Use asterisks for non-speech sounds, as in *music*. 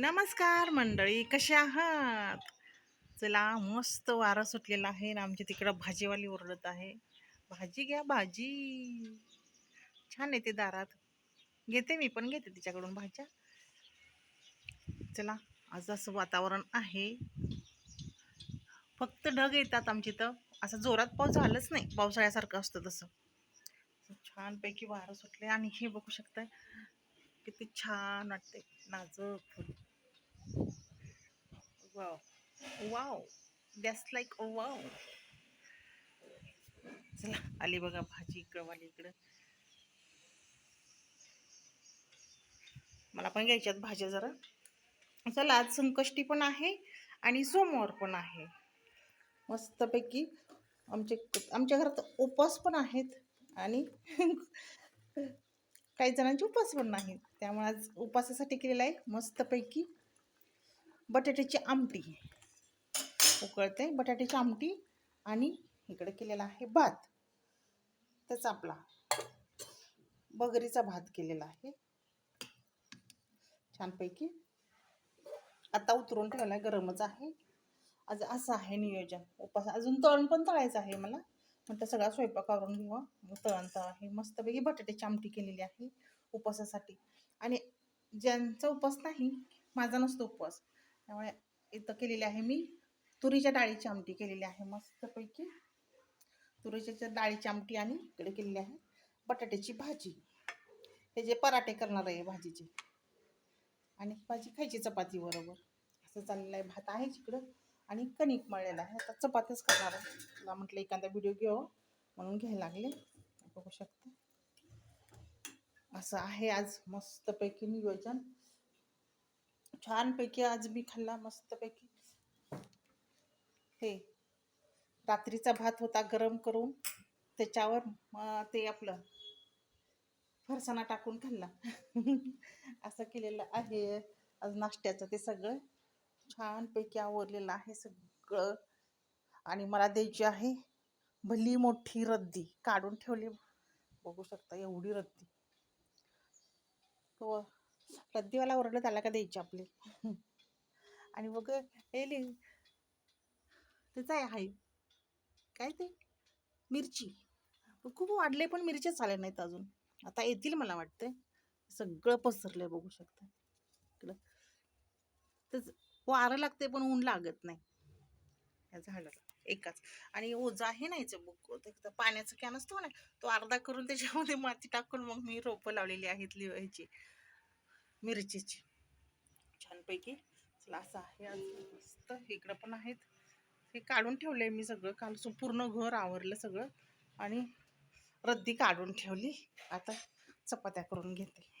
नमस्कार मंडळी कसे आहात? चला मस्त वारं सुटलेला आहे आणि आमच्या तिकडं भाजीवाली ओरडत आहे. भाजी घ्या भाजी. छान येते दारात. घेते मी पण घेते तिच्याकडून भाज्या. चला आज असं वातावरण आहे. फक्त ढग येतात आमच्या इथं असं जोरात पाऊस झालंच नाही. पावसाळ्यासारखं असतं तसं. छानपैकी वारं सुटले आणि हे बघू शकताय किती छान वाटते नाजूक फुल wow wow that's like wow चला आली बघा भाजी इकडं वाली इकडं. मला पण घ्यायच्यात भाज्या जरा. चला आज संकष्टी पण आहे आणि सोमवार पण आहे. मस्तपैकी आमचे आमच्या घरात उपवास पण आहेत आणि *laughs* काही जणांचे उपवास पण नाहीत. त्यामुळे आज उपवासासाठी केलेला आहे मस्तपैकी. बटाट्याची आमटी. उकळते बटाट्याची आमटी आणि इकडे केलेला आहे भात. त्याचा आपला बगरीचा भात केलेला आहे. छानपैकी. आता उतरून ठेवला गरमच आहे. आज असं आहे नियोजन. उपास अजून तळण पण तळायचं आहे मला. म्हटलं सगळा स्वयंपाक करून घेऊ. तळण तळ आहे मस्तपैकी बटाट्याची आमटी केलेली आहे उपवासासाठी आणि ज्यांचा उपवास नाही माझा नसतो उपवास त्यामुळे इथं केलेली आहे मी. तुरीच्या डाळीची आमटी केलेली आहे मस्तपैकी. तुरीच्या डाळीची आमटी आणि इकडे केलेली आहे बटाट्याची भाजी. हे जे पराठे करणार आहे भाजीचे. आणि भाजी खायची चपाती बरोबर. असं चाललेलं आहे. भात आहे इकडं आणि कणिक मळलेला आहे. आता चपातीच करणार आहे. तुला म्हटलं एखादा व्हिडिओ घेऊ. म्हणून घ्यायला लागले. बघू शकता. असं आहे आज मस्तपैकी नियोजन. छानपैकी आज मी खाल्ला मस्तपैकी. हे रात्रीचा भात होता गरम करून त्याच्यावर ते आपलं फरसाणा टाकून खाल्ला. असं केलेलं आहे. आज नाश्त्याचं ते सगळं. छानपैकी आवरलेलं आहे सगळं. आणि मला द्यायची आहे भली मोठी रद्दी. काढून ठेवली. बघू शकता एवढी रद्दी. तो रद्दीवाला ओरडलं त्याला का द्यायची आपली? आणि मग हे लिह. आहे हाय. काय ते? मिरची. खूप वाढले पण मिरच्याच आल्या नाहीत अजून. आता येतील मला वाटतंय. सगळं पसरलंय बघू शकता. इकडं. तर वारं लागते पण ऊन लागत नाही. या झाडाला. एकाच. आणि ओझं आहे नाहीचं बुक. पाण्याचं कॅन असतो ना तो अर्धा करून त्याच्यामध्ये माती टाकून मग मी रोपं लावलेली आहेत लिवायची. मिरचीची. छानपैकी. चला असं आहे मस्त. इकडं पण आहेत. हे काढून ठेवलं आहे मी सगळं. काल सु- पूर्ण घर आवरलं सगळं. आणि रद्दी काढून ठेवली. आता चपात्या करून घेते.